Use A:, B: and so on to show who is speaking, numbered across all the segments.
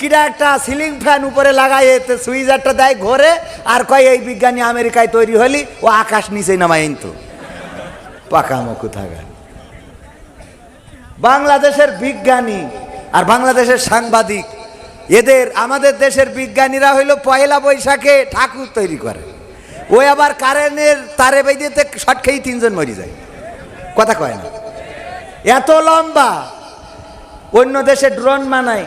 A: কিরা একটা ceiling fan উপরে লাগাই এতে সুইজারটা দেয় ঘরে আর কয়, এই বিজ্ঞানী আমেরিকায় তৈরি হলি, ও আকাশ নিচে নামাই তো পাকামো কোথাকার। বাংলাদেশের বিজ্ঞানী আর বাংলাদেশের সাংবাদিক, এদের, আমাদের দেশের বিজ্ঞানীরা হইল পয়লা বৈশাখে ঠাকুর তৈরি করে। ওই আবার কারেন্টের তারে বেঁধেতে শট খেয়েই তিনজন মরি যায়। কথা কয় না। এত লম্বা। অন্য দেশে ড্রোন বানায়।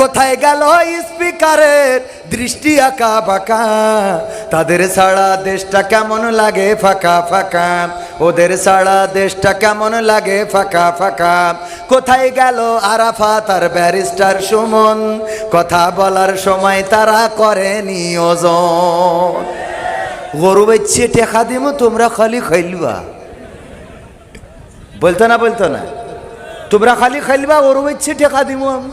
A: কোথায় গেল স্পিকারের দৃষ্টি আঁকা বাঁকা? তাদের ছাড়া দেশটা কেমন লাগে ফাঁকা ফাঁকা? ওদের ছাড়া দেশটা কেমন লাগে ফাঁকা ফাঁকা? কোথায় গেল আরাফা তার ব্যারিস্টার সুমন? কথা বলার সময় তারা করে নিয়োজন গরু বেচ্ছে টেকা দিব তোমরা খালি খাইলবা বলতো না বলতো না? তোমরা খালি খাইলবা গরু বেচ্ছে টেকা দিব আমি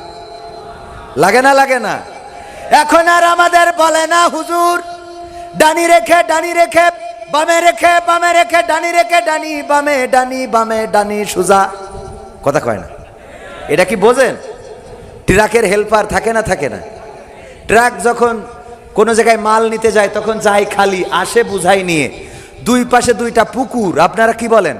A: লাগে না লাগে না। এখন আর আমাদের বলে না, হুজুর। ডানি রেখে ডানি রেখে, বামে রেখে বামে রেখে, ডানি রেখে, ডানি, বামে ডানি বামে ডানি, সুজা। কথা কয় না। এটা কি বোঝেন? ট্রাকের হেল্পার থাকে না থাকে না। ট্রাক যখন কোনো জায়গায় মাল নিতে যায়, তখন যায় খালি, আসে বুঝাই নিয়ে। দুই পাশে দুইটা পুকুর, আপনারা কি বলেন?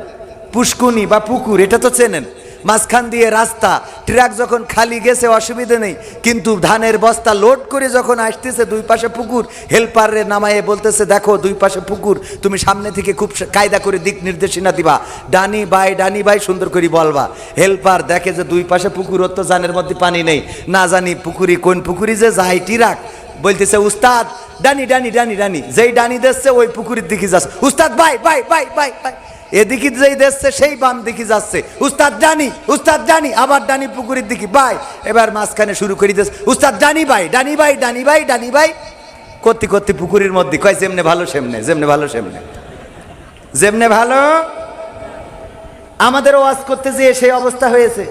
A: পুষ্কুনি বা পুকুর, এটা তো চেনেন। মাঝখান দিয়ে রাস্তা, ট্রাক যখন খালি গেছে, অসুবিধে নেই। কিন্তু ধানের বস্তা লোড করে যখন আসতেছে দুই পাশে পুকুর হেল্পারে নামায়ে বলতেছে, দেখো, দুই পাশে পুকুর, তুমি সামনে থেকে খুব কায়দা করে দিক নির্দেশনা দিবা। ডানি বাই ডানি বাই, সুন্দর করে বলবা। হেল্পার দেখে যে দুই পাশে পুকুর ওর তো জানের মধ্যে পানি নেই। না জানি পুকুরি কোন পুকুরি যে যাই টিরাক। বলতেছে, উস্তাদ, ডানি ডানি ডানি ডানি, যেই ডানি দেখছে ওই পুকুরের দিকে যাচ্ছে উস্তাদ, বাই বাই বাই বাই বাই। এদিকে যেই দেখছে, সেই বাম দিকে যাচ্ছে। উস্তাদ ডানি উস্তাদ ডানি, আবার ডানি পুকুরের দিকে। বাই, এবার মাঝখানে শুরু করে দিচ্ছে উস্তাদ ডানি বাই ডানি বাই ডানি বাই ডানি বাই। করতে করতে পুকুরের মধ্যে। কয়, যেমনে ভালো, সেমনে, যেমনে ভালো, সেমনে। যেমনে ভালো? আমাদের ওয়াজ করতে যেয়ে সেই অবস্থা হয়েছে।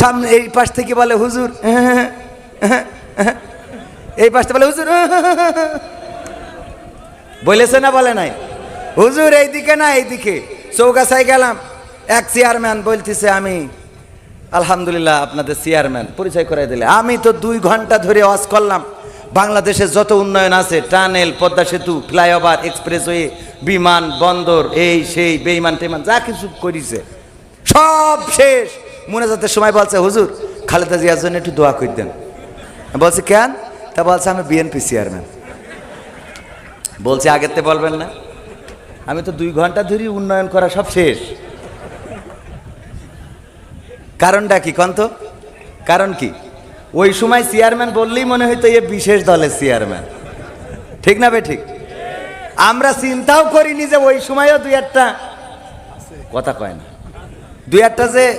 A: সামনে এই পাশ থেকে বলে, হুজুর এই পাশটা বলে, হুজুর বলেছে না, বলে নাই? হুজুর, এইদিকে না এইদিকে। চৌগাছায় গেলাম। এক চেয়ারম্যান বলতেছে, আমি আলহামদুলিল্লাহ আপনাদের চেয়ারম্যান পরিচয় করাই দিলে। আমি তো দুই ঘণ্টা ধরে ওয়াজ করলাম। বাংলাদেশের যত উন্নয়ন আছে, টানেল, পদ্মা সেতু, ফ্লাইওভার, এক্সপ্রেসওয়ে, বিমান, বন্দর, এই, সেই, বেইমান টেমান যা কিছু করিছে, সব শেষ। মোনাজাতের সময় বলছে, হুজুর, খালেদা জিয়ার জন্য একটু দোয়া করে দেন। বলছে, কেন? তা বলছে, আমি বিএনপি চেয়ারম্যান বলছে আগেতে বলবেন না। আমি তো দুই ঘণ্টা ধরে উন্নয়ন করা সব শেষ। কারণটা কি, কন্ত? কারণ কি? ওই সময় চেয়ারম্যান বললেই মনে হইতো এ বিশেষ দলের চেয়ারম্যান। ঠিক না বে ঠিক? আমরা চিন্তাও করিনি যে ওই সময়ও দুই একটা কথা কয় না। দুই একটা যে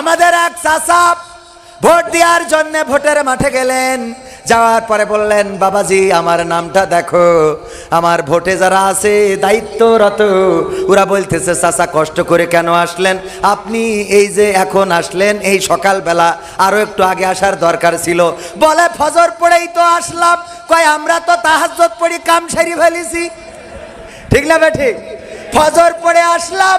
A: আমাদের এক চাষা ভোট দেওয়ার জন্য ভোটের মাঠে গেলেন। যাওয়ার পরে বললেন, বাবাজি, আমার নামটা দেখো। আমার ভোটে যারা আছে, দায়িত্বরত, ওরা বলতেছে, চাচা, কষ্ট করে কেন আসলেন? আপনি এই যে এখন আসলেন, এই সকালবেলা আরও একটু আগে আসার দরকার ছিল। বলে, ফজর পড়েই তো আসলাম। কয়, আমরা তো তাহাজ্জত পড়ি কাম সারি ফেলেছি। ঠিক না ঠিক ফজর পড়ে আসলাম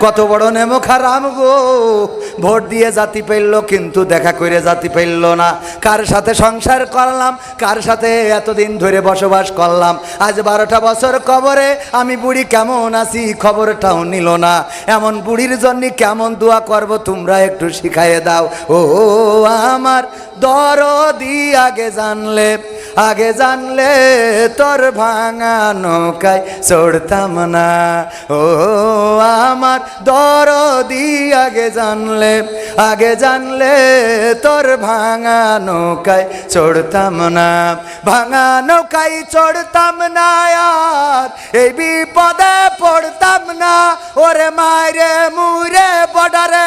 A: কত বড় নেমো খারাম গো। ভোট দিয়ে জাতি পেলল, কিন্তু দেখা করে জাতি পেলল না। কার সাথে সংসার করলাম, কার সাথে এতদিন ধরে বসবাস করলাম? আজ বারোটা বছর কবরে, আমি বুড়ি কেমন আছি খবরটাও নিল না। এমন বুড়ির জন্য কেমন দোয়া করব, তোমরা একটু শিখাইয়ে দাও। ও, আমার দরদি আগে জানলে। আগে জানলে তোর ভাঙা নৌকায় চড়তাম না। ও, আমার দরদি আগে জানলে আগে জানলে তোর ভাঙা নৌকায় চড়তাম না। ভাঙা নৌকায় চড়তাম না আর, এই বিপদে পড়তাম না। ওরে মায়েরে মুরে বর্ডারে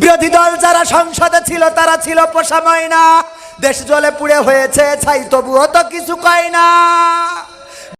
A: বিরোধী দল যারা সংসদে ছিল, তারা ছিল পোষা না দেশ জলে পুড়ে হয়েছে, ছাই তবুও তো কিছু কয় না।